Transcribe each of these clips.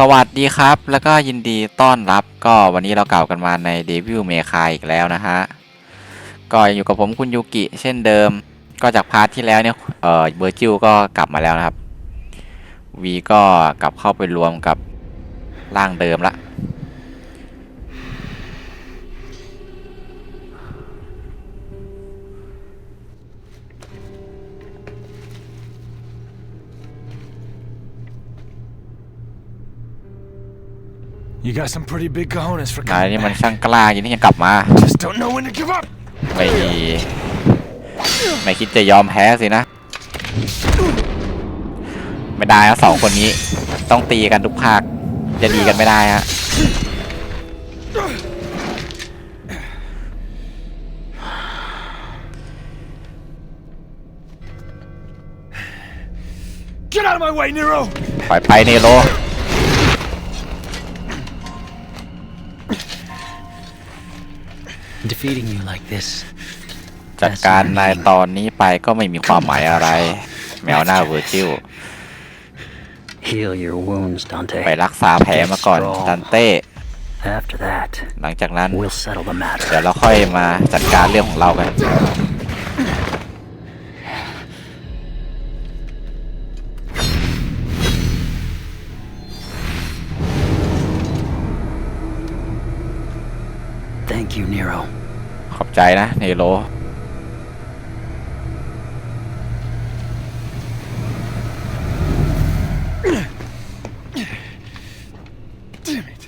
สวัสดีครับ แล้วก็ยินดีต้อนรับก็วันนี้เรากล่าวกันมาในเดวิลเมคายอีกแล้วนะฮะ ก็อยู่กับผมคุณยูกิ เช่นเดิม ก็จากพาร์ทที่แล้วเนี่ยเออเบอร์จิวก็กลับมาแล้วนะครับวีก็กลับเข้าไปรวมกับร่างเดิมละ You got some pretty big cojones for นาย coming นี่มัน back. ช่างกล้าจริงที่ยังกลับมา Just don't know when to give up. ไม่ไม่คิดจะยอมแพ้สินะ ไม่ได้นะสองคนนี้ ต้องตีกันทุกภาค จะดีกันไม่ได้ฮะ Get out of my way, Nero! ปล่อยไปเนโร Defeating you like this จัดการนายตอนนี้ไปก็ไม่มีความหมายอะไร แมวหน้าเวอร์จิล heal your wounds, Dante. ไปรักษาแผลมาก่อนดันเต้ After that, หลังจากนั้น we'll settle the เดี๋ยว matter. เราค่อยมาจัดการเรื่องของเรากัน Thank you, Nero. ขอบใจนะเนโร Damn it.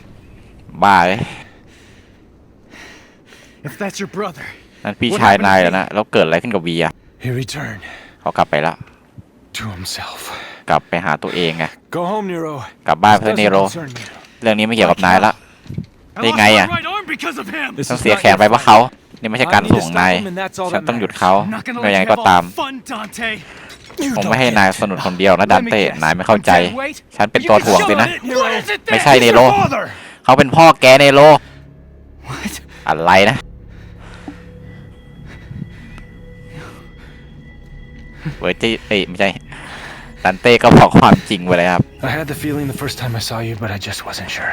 บ้าเลย If that's your brother, นั่นพี่ชายนายแล้วนะ แล้วเกิดอะไรขึ้นกับวีอะ he returned เขากลับไปแล้ว to himself. กลับไปหาตัวเองไง Go home, Nero. กลับบ้าน This เพื่อนเน doesn't โร concern you. เรื่องนี้ไม่เกี่ยวกับนายละ I Đi lost ngay my à? right arm because of him. This ต้อง is เสีย not แขน your ไปเพราะ fault. เขา นี่ไม่ใช่การสู้ของนายฉันต้องหยุดเขา I'm not gonna ไม่ let อย่าง you ไรก็ have ตาม all the fun, Dante. You ผม don't ไม่ให้ get นาย it. สนุกคนเดียวนะดันเต้นายไม่เข้าใจ ฉันเป็น You ตัว can ถ่วงสิ show นะ it, Nero. What is it ไม่ then? ใช่ He's เน your โร father. เขาเป็นพ่อแกเนโร What? อะไรนะเวอร์จิเอ้ยไม่ใช่ดันเต้ก็บอกความจริงไปเลยครับ I had the feeling the first time I saw you, but I just wasn't sure.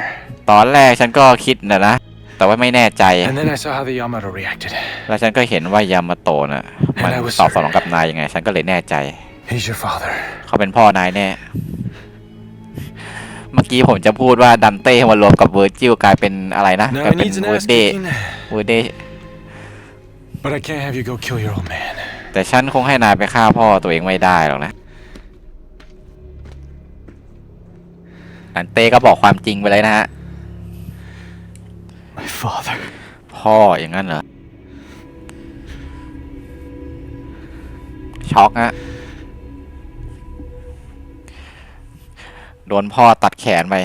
ตอนแรกฉันก็คิดนะนะ แต่ว่าไม่แน่ใจ And then I saw how the Yamato reacted. แล้วฉันก็เห็นว่ายามาโตะน่ะมัน And I was ตอบสนองกับนายยังไง ฉันก็เลยแน่ใจ He's your father. เขาเป็นพ่อนายแน่ เมื่อกี้ผมจะพูดว่าดันเต้มารวมกับเวอร์จิลกลายเป็นอะไรนะ Now กลาย he เป็น needs an เวอ ass ร์เด kicking, เวอร์เด but I can't have you go kill your old man. แต่ฉันคงให้นายไปฆ่าพ่อตัวเองไม่ได้หรอกนะดันเต้ก็บอกความจริงไปเลยนะฮะ My father. พ่ออย่างนั้นเหรอ ช็อกฮะ โดนพ่อตัดแขนไป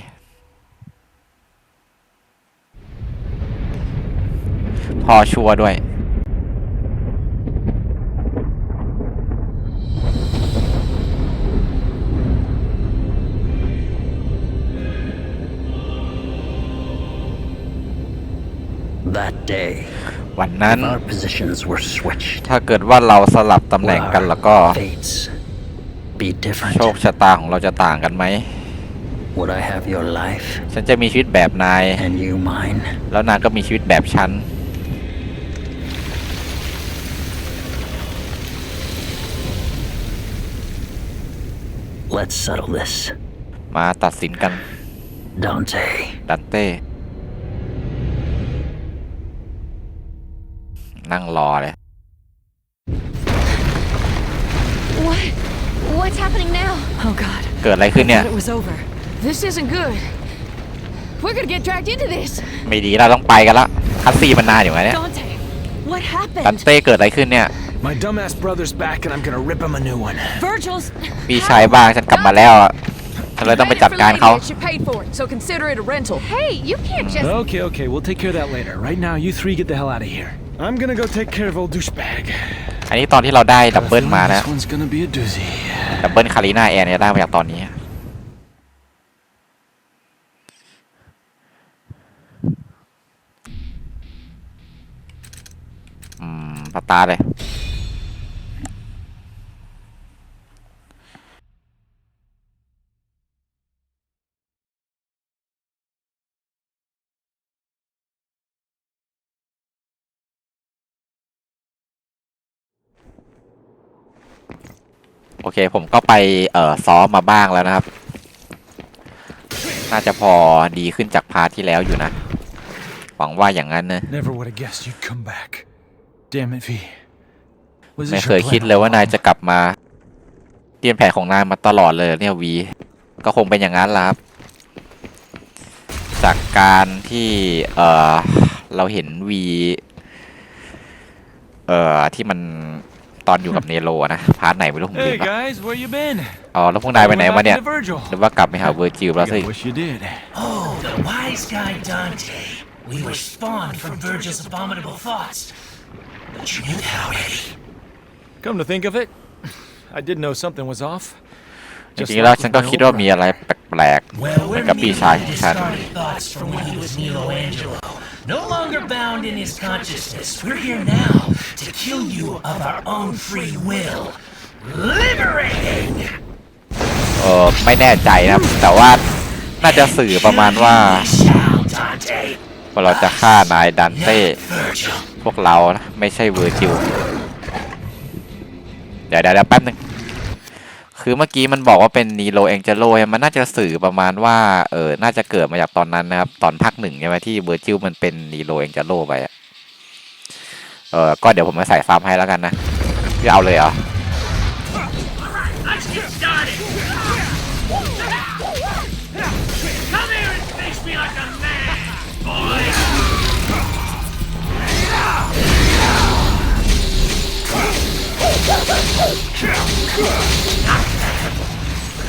พ่อชัวร์ด้วย วันนั้น if our positions were switched, ถ้าเกิดว่าเราสลับตำแหน่ง would กันแล้วก็ our fates be different? โชคชะตาของเราจะต่างกันไหม Would I have your life ฉันจะมีชีวิตแบบนาย and you mine? แล้วนายก็มีชีวิตแบบฉัน Let's settle this. มาตัดสินกัน Dante, ดันเต้ นั่งรอเลย What? What's happening now? Oh God. เกิดอะไรขึ้นเนี่ย Thought it was over. This isn't good. We're gonna get dragged into this. ไม่ดีเราต้องไปกันละคัสซีมันนานอยู่ไงเนี่ย Dante, what ดัน happened? เต้เกิดอะไรขึ้นเนี่ย My dumbass brother's back, and I'm gonna rip him a new one. Virgil's. พี่ชายบ้างฉันกลับมาแล้วอะฉันเลยต้องไปจัดการเขา She paid for it, so consider it a rental. Hey, you can't just. Okay, okay, we'll take care of that later. Right now, you three get the hell out of here. I'm gonna go take care of old douchebag. อันนี้ตอนที่เราได้ดับเบิล Feeling มานะ This one's gonna be a doozy. ดับเบิลคารีนาแอนเนี่ยได้มาจากตอนนี้ อืมปาตาเลย โอเคผมก็ไปเอ่อซ้อมมาบ้างแล้วนะครับ น่าจะพอดีขึ้นจากพาร์ทที่แล้วอยู่นะ หวังว่าอย่างนั้นนะ Never would have guessed you'd come back. Damn it, V. Was ไม่ this เค your ยคิด plan เลย all ว่านาย along? จะกลับมาเตรียมแผนของนายมาตลอดเลยเนี่ยวีก็คงเป็นอย่างนั้นละครับ จากการที่เออเราเห็นวีเอ่อที่มัน ตอนอยู่กับเนโรอะนะ พาร์ทไหนไม่รู้ผมลื Hey มละ guys, where you been? อ๋อแล้วพวกนายไปไหน Going มา back เนี่ย to Virgil. หรือว่ากลับไปหาเวอร์จิลแล้วสิ Yeah, wish you did. Oh, the wise guy Dante. We were spawned from Virgil's abominable thoughts. But you knew that already. Come to think of it, I did know something was off. จริงๆแล้วฉันก็คิดว่ามีอะไรแปลก Well, ๆเหมือน we're กับพี่ชาย merely ของฉัน discarded thoughts from when he was Nilo Angelo. No longer bound in his consciousness. We're here now to kill you of our own free will. Liberating! เออไม่แน่ใจนะครับ แต่ว่าน่าจะสื่อประมาณว่า Shall, Dante. ว่าเราจะฆ่านายดันเต้ Virgil. พวกเรานะ ไม่ใช่เวอร์จิล เดี๋ยวเดี๋ยวเดี๋ยวแป๊บนึง คือเมื่อกี้มันบอกว่าเป็นนีโรเองเจโรมันน่าจะสื่อประมาณว่าเออน่าจะเกิดมาจากตอนนั้นนะครับ ตอนภาคหนึ่งใช่ไหมที่เวอร์จิลมันเป็นนีโรเองเจโรไปเออก็เดี๋ยวผมมาใส่ซ้ำให้แล้วกันนะพี่เอาเลยเหรอ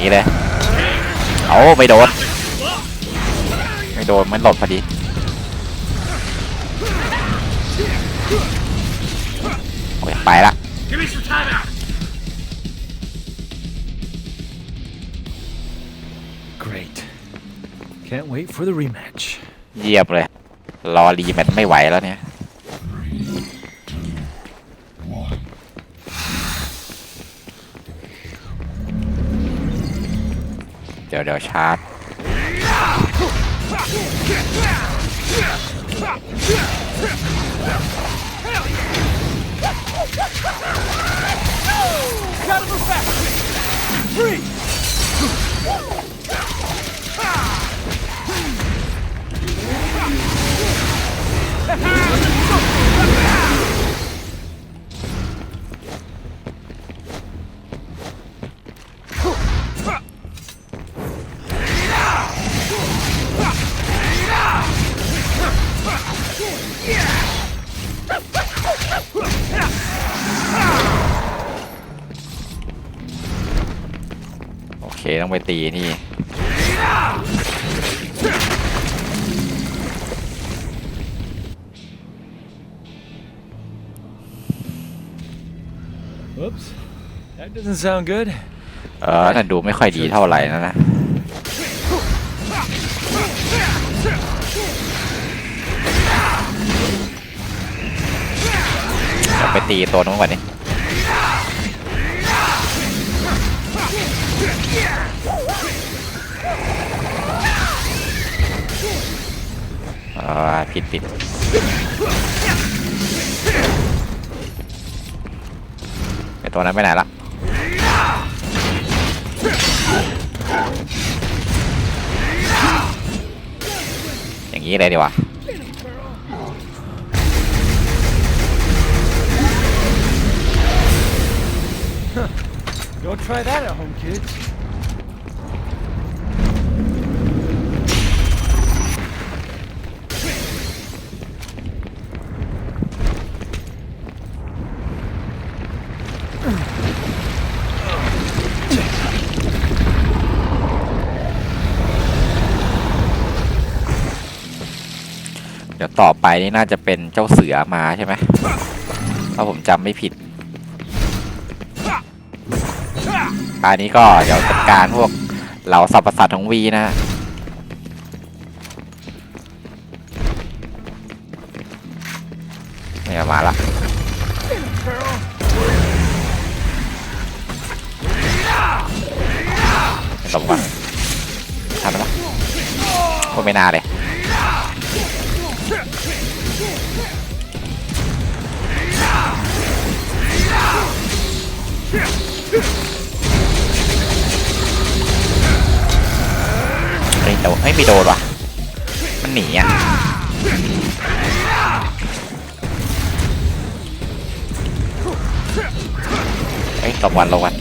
นี้เลยเอาไม่โดน ไม่โดนมันหลบพอดี โอ้ยไปละ Give me some time out! Great. Can't wait for the rematch. เยียบเลย รอรีแมตช์ไม่ไหวแล้วเนี่ย ดี๋ยวเดี๋ยวชาร์จ เคต้องไปตีนี่ Whoops. That doesn't sound good. เออนั่นดูไม่ค่อยดีเท่าไหร่นะนะเดี๋ยวไปตีตัวนู้นก่อนนี่ ผิดผิดไอตัวนั้นไปไหนละอย่างนี้เลยดีกว่า Don't try that at home, kids. Ugh. เดี๋ยวต่อไปนี่น่าจะเป็นเจ้าเสือมาใช่ไหมถ้าผมจำไม่ผิดครานี้ก็เดี๋ยวจัดการพวกเหล่าสับประสาทของวีนะเนี่ยมาละตบก่อนทันปะโคตรไม่น่าเลย เฮ้ยโดนเฮ้ยไม่โดนว่ะ มันหนีอะเฮ้ยหลบวันหลบวัน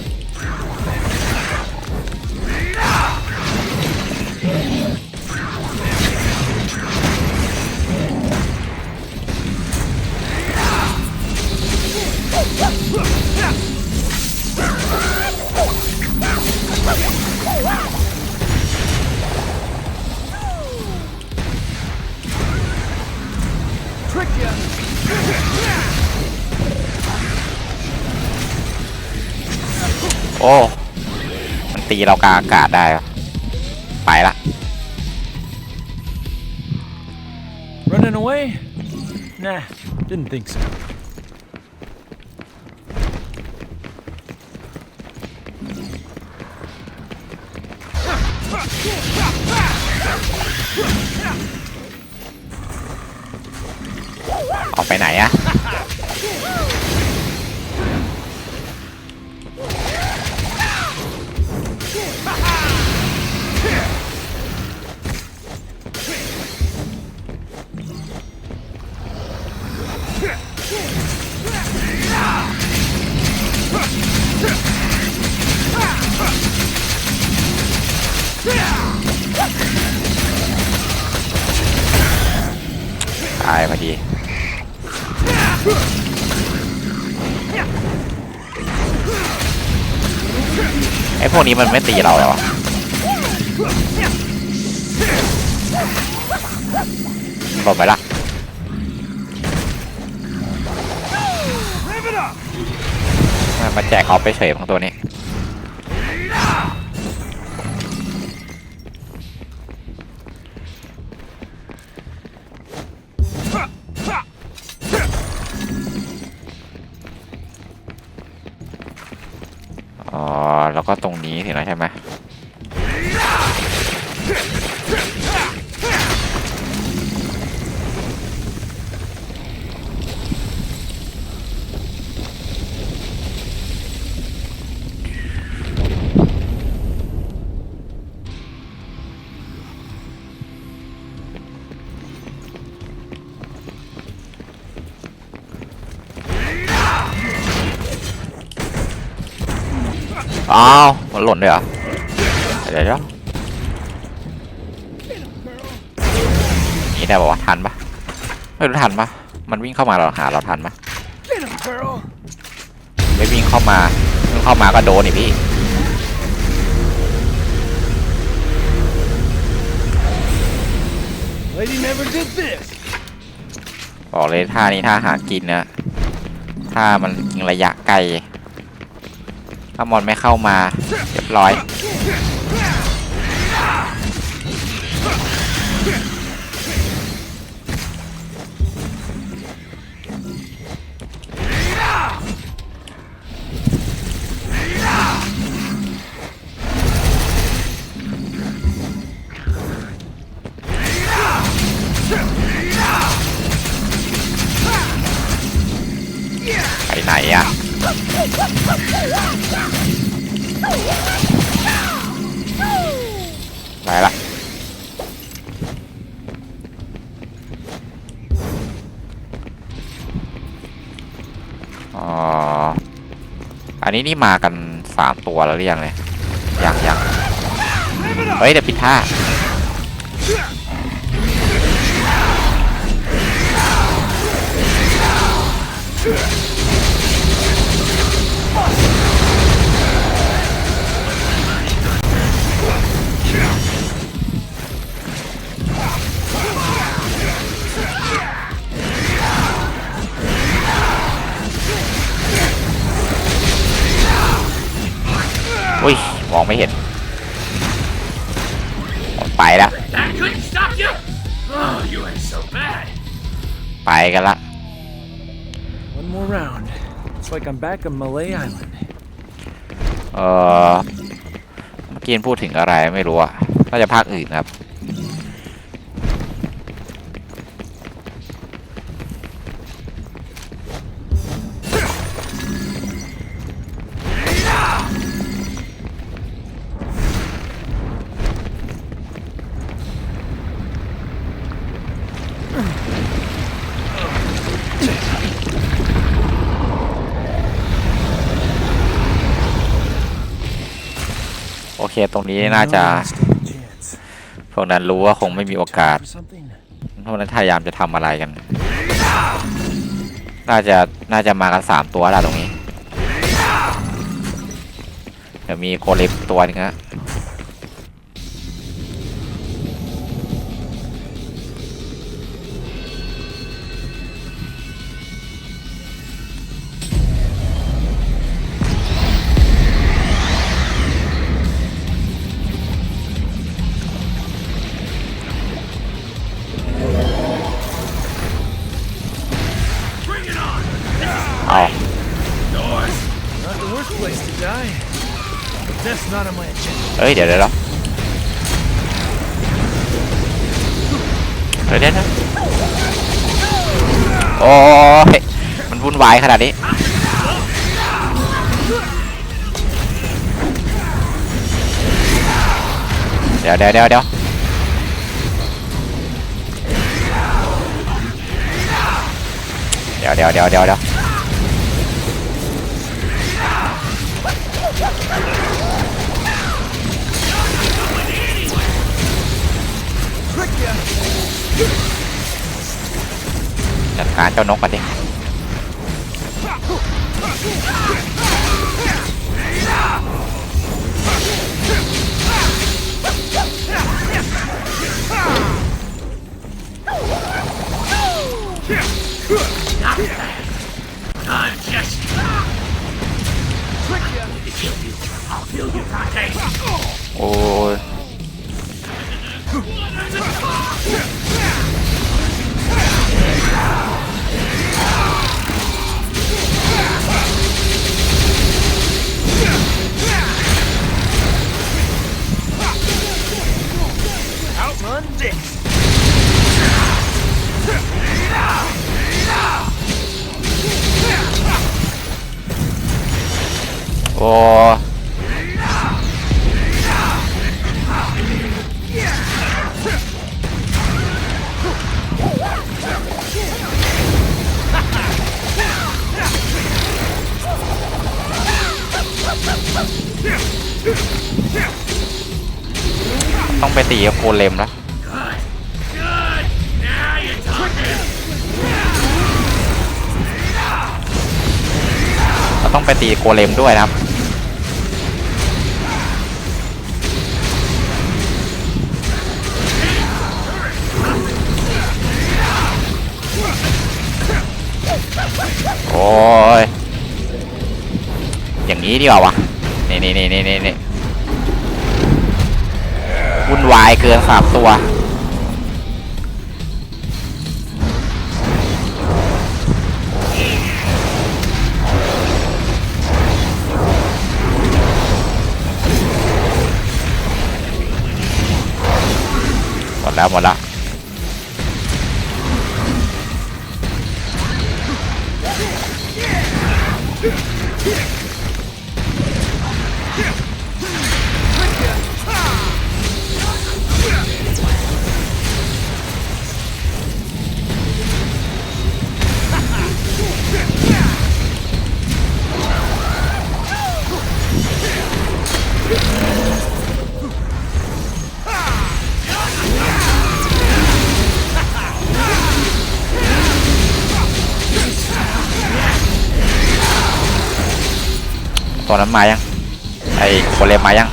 ตีเรากลางอากาศได้ว่ะไปละ Running away? Nah, didn't think so. ออกไปไหนอะายพอดี ไอ้พวกนี้มันไม่ตีเราเลยวะหลบไปละมันมาแจกออฟไปเฉยของตัวนี้ อ๋อ แล้วก็ตรงนี้เห็นะใช่ไหม นหล่นด้วยเหรอเดี๋ยวเดี๋ยวนี่ได้บอกว่าทันปะไม่รู้ทันปะมันวิ่งเข้ามาเราหาเราทันปะ Get him, girl! ไม่วิ่งเข้ามาวิ่งเข้ามาก็โดนอีกพี่ Lady never did this! บอกเลยท่านี้ท่าหากินนะถ้ามันยิงระยะไกล ถ้ามอนไม่เข้ามาเรียบร้อยไปไหนอะ ไปละอ๋ออันนี้นี่มากันสามตัวแล้วหรือยังเลยยังยังเฮ้ยเดี๋ยวปิดท่า มองไม่เห็นไปแล้ว That couldn't stop you? Oh, you ain't so bad. ไปกันละ One more round. It's like I'm back on Malay Island. เออเมื่อกี้พูดถึงอะไรไม่รู้อะน่าจะภาคอื่นครับ โอเค ตรงนี้น่าจะ พวกนั้นรู้ว่าคงไม่มีโอกาส For something? พวกนั้นพยายามจะทำอะไรกัน น่าจะ น่าจะมากันสามตัวแล้วตรงนี้ เดี๋ยวมีโคลิปตัวนึงฮะ เฮ้ย เดี๋ยวเดี๋ยวเดี๋ยวเดี๋ยวเดี๋ยวเดี๋ยวโอ้ยมันวุ่นวายขนาดนี้เดี๋ยวเดี๋ยวเดี๋ยวเดี๋ยวเดี๋ยวเดี๋ยวเดี๋ยวเดี๋ยว เจ้านกก่อนดิโอ้ โต้องไปตีกับโคเลมแล้วเราต้องไปตีโกเลมด้วยนะครับ ยอย่างนี้ดีกว่าวะนี่นี่นี่นี่นี่นี่วุ่นวายเกินสามตัวหมดแล้วหมดแล้ว Yeah. ตัวนั้นมายังไอ้โคเลมมายัง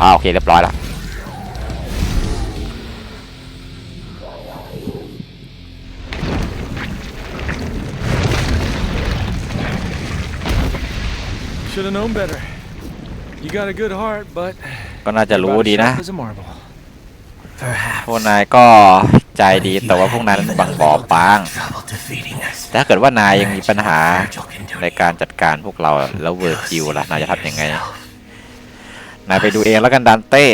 อ่าโอเคเรียบร้อยแล้ว Should have known better. You got a good heart, but ก็น่าจะรู้ดีนะ about as sharp as a marble. พวกนายก็ ใจดีแต่ว่าพวกนั้นบางบอบบาง Trouble defeating us. ถ้าเกิดว่านายยังมีปัญหา Virgil can do ใน it การจัดการพวกเราแล้วเวอร์จิวล่ะนายจะทำยังไง himself. นายไปดูเองแล้วกันดันเต้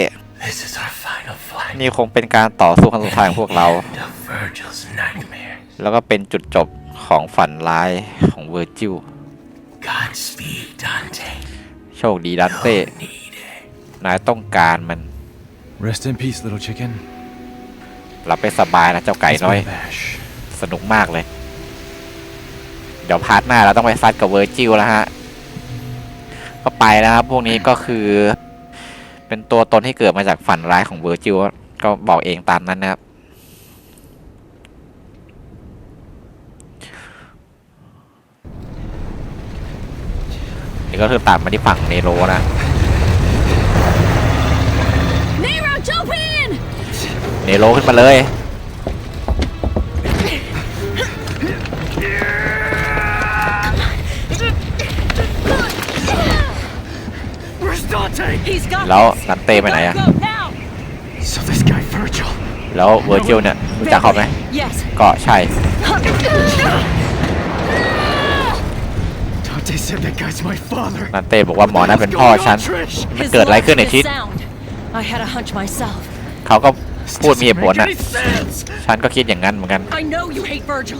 This is our final fight. นี่คงเป็นการต่อสู้ครั้งสุดท้ายของพวกเรา End of Virgil's nightmare. แล้วก็เป็นจุดจบของฝันร้ายของเวอร์จิว Godspeed, Dante. โชคดีดันเต้ Need it. นายต้องการมัน Rest in peace, little chicken. หลับไปสบายนะเจ้าไก่ It's น้อย my bash. สนุกมากเลย เดี๋ยวพาร์ทหน้าเราต้องไปฟัดกับเวอร์จิลแล้วฮะ ก็ไปแล้วครับพวกนี้ก็คือ เป็นตัวตนที่เกิดมาจากฝันร้ายของเวอร์จิลก็บอกเองตามนั้นนะครับนี่ก็คือตัดมาที่ฝั่งเนโรนะ Nero, jump in! เนโรขึ้นมาเลย Where's Dante? He's got แล้ว this. นันเต้ไปไหน Gotta อะ go now. So this guy Virgil. แล้วเวอร์จิลเนี่ยรู้จักเขาไหม Yes. ก็ใช่ Dante said that guy's my father. นันเต้บอกว่าหมอนั่นเป็นพ่อ What's ฉัน going on, Trish? มันเกิดอะไรขึ้นในชิด sound. I had a hunch myself. เขาก็ พูดมีเหตุ Doesn't ผล make นะ any sense. ฉันก็คิดอย่างนั้นเหมือนกัน I know you hate Virgil.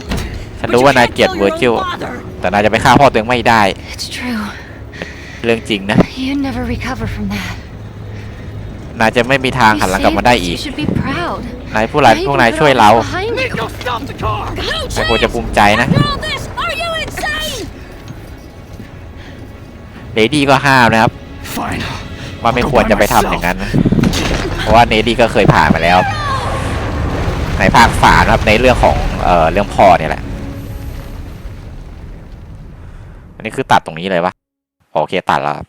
ฉัน but รู้ you ว่านาย can't เกลียด kill เวอ your ร์จิล own father. แต่นายจะไปฆ่าพ่อตัวเองไม่ได้ It's true. เรื่องจริงนะ You'd never recover from that. นายจะไม่มีทาง You หันหลังกลับ saved มาได้ us. อี You ก should be proud. นายผู้ร้าย Now พวก you นาย can ช่วย put it เรา all behind you. Nico, stop the car. No นายควรจะ chance. ภูมิใจนะ After all this, are you insane? เลดี้ก็ห้ามนะครับ Fine. ว่าไม่ควรจะไปทำอย่างนั้นนะ เพราะว่าเนดี้ก็เคยผ่านมาแล้ว ในภาคฝานะครับในเรื่องของเอ่อเรื่องพ่อเนี่ยแหละ อันนี้คือตัดตรงนี้เลยปะโอเคตัดแล้วครับ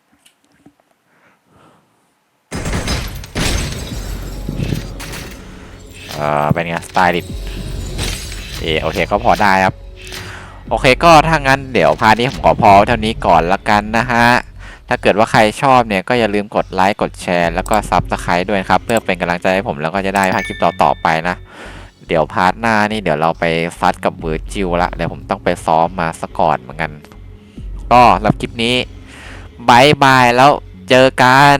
เอ่อเป็นไงสไตลิเออโอเคก็พอได้ครับ โอเคก็ถ้างั้นเดี๋ยวพาร์ทนี้ผมขอพอเท่านี้ก่อนละกันนะฮะ ถ้าเกิดว่าใครชอบเนี่ยก็อย่าลืมกดไลค์กดแชร์แล้วก็ซับสไครต์ด้วยครับ เพื่อเป็นกำลังใจให้ผมแล้วก็จะได้พาคลิปต่อๆไปนะ เดี๋ยวพาร์ทหน้านี่เดี๋ยวเราไปฟัดกับเวอร์จิวละเดี๋ยวผมต้องไปซ้อมมาสะก่อนเหมือนกัน ก็สำหรับคลิปนี้บายบายแล้วเจอกัน